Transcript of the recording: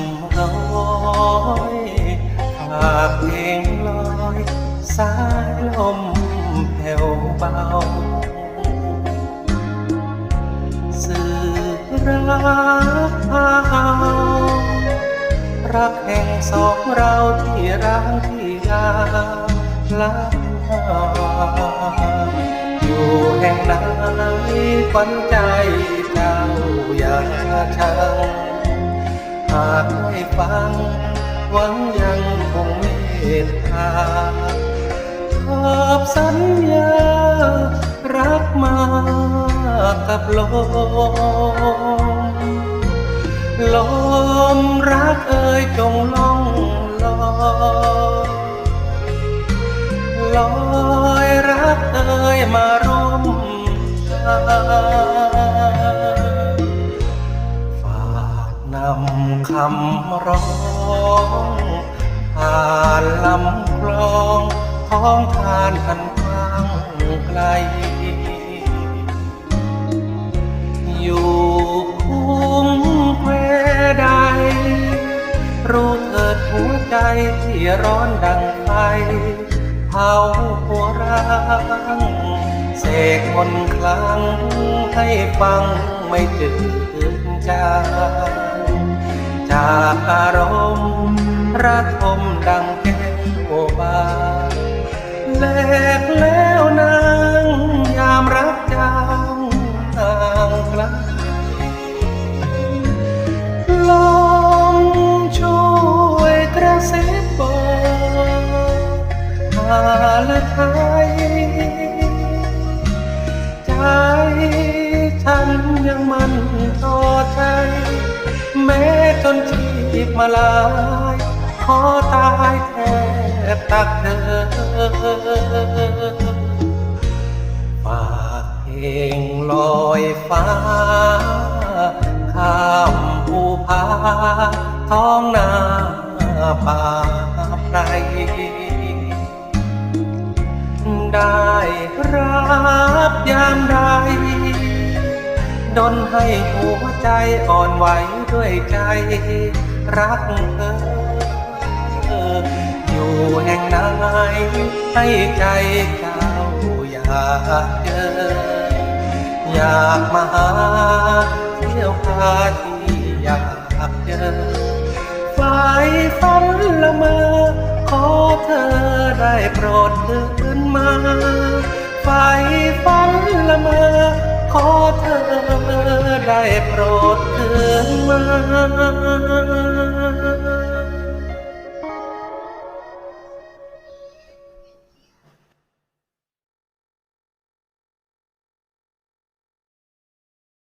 ำร้อยฝากเพลงลอยสายลมแผ่วเบาสื่อรักเอารักแห่งสองเราที่รักที่ยาลับอยู่แห่งไหนขวัญใจเจ้าอย่าชัง หากไม่ฟัง หวังยังคงเมตตาขอบสัญญา รักมากับลม ลมรักเอ่ยจงล่องลอยลอยรักเอ่ยมา นำคำร้องผ่านลำคลองท้องทานอันกว้างไกล อยู่คุ้มแควใด รู้เถิดหัวใจที่ร้อนดังไฟเผาหัวรังเสกมนคลังให้ฟังไม่จืดจ จากอารมณ์ระทมดังแก้วบานแลกแล้วนางยามรักจางห่างไกลลองช่วยกระซิบบอกหาละไทยใจฉันยังมันต่อใจ แม้จนชีพมาลาย ขอตายแทบตักเธอฝากเพลงลอยฟ้า ข้ามภูผาท้องนาป่าไพรได้รับยามใด ดนให้หัวใจอ่อนไหวด้วยใจรักเธอ อยู่แห่งไหนให้ใจเจ้าอยากเจอ อยากมาหาเที่ยวพาที่อยากเจอฝ่ายฝันละเมอขอเธอได้โปรดตื่นมาฝ่ายฝันละเมอ อเธอได้โปรดตื่นมา